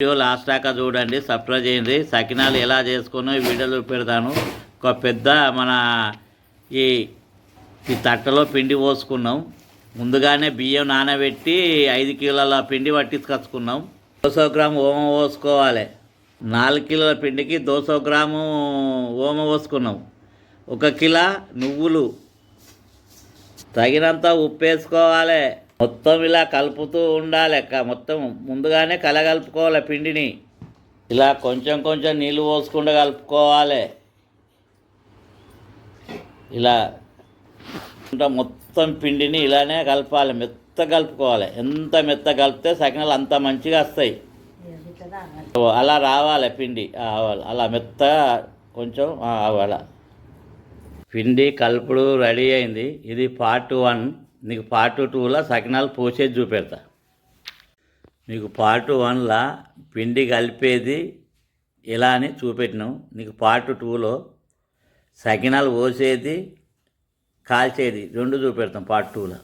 Video last దాకా చూడండి subscribe చేయండి. సకినాలు ఎలా చేసుకున్నా ఈ పెడతాను ఒక పెద్ద మన ఈ ఈ తట్టలో పిండి పోసుకున్నాం. ముందుగానే బియ్యం నానబెట్టి ఐదు కిలోల పిండి పట్టించుకొచ్చుకున్నాం. దోసో గ్రాము ఓమ పోసుకోవాలి. నాలుగు కిలోల పిండికి దోసో గ్రాము ఓమ పోసుకున్నాం. ఒక కిలో నువ్వులు తగినంత ఉప్పు వేసుకోవాలి. మొత్తం ఇలా కలుపుతూ ఉండాలి క- మొత్తం ముందుగానే కలగలుపుకోవాలి పిండిని. ఇలా కొంచెం కొంచెం నీళ్ళు పోసుకుండా కలుపుకోవాలి. ఇలా ఇంకా మొత్తం పిండిని ఇలానే కలపాలి. మెత్త కలుపుకోవాలి. ఎంత మెత్త కలిపితే సకినాలు అంత మంచిగా వస్తాయి. అలా రావాలి పిండి. అలా మెత్తగా కొంచెం అవ్వాలి పిండి కలుపుడు రెడీ అయింది. ఇది పార్ట్ వన్. నీకు పార్ట్ టూలో సకినాలు పోసేది చూపెడతా. నీకు పార్ట్ వన్లో పిండి కలిపేది ఇలా అని చూపెట్టినాం నీకు పార్ట్ టూలో సకినాలు పోసేది కాల్చేది రెండు చూపెడతాం పార్ట్ టూలో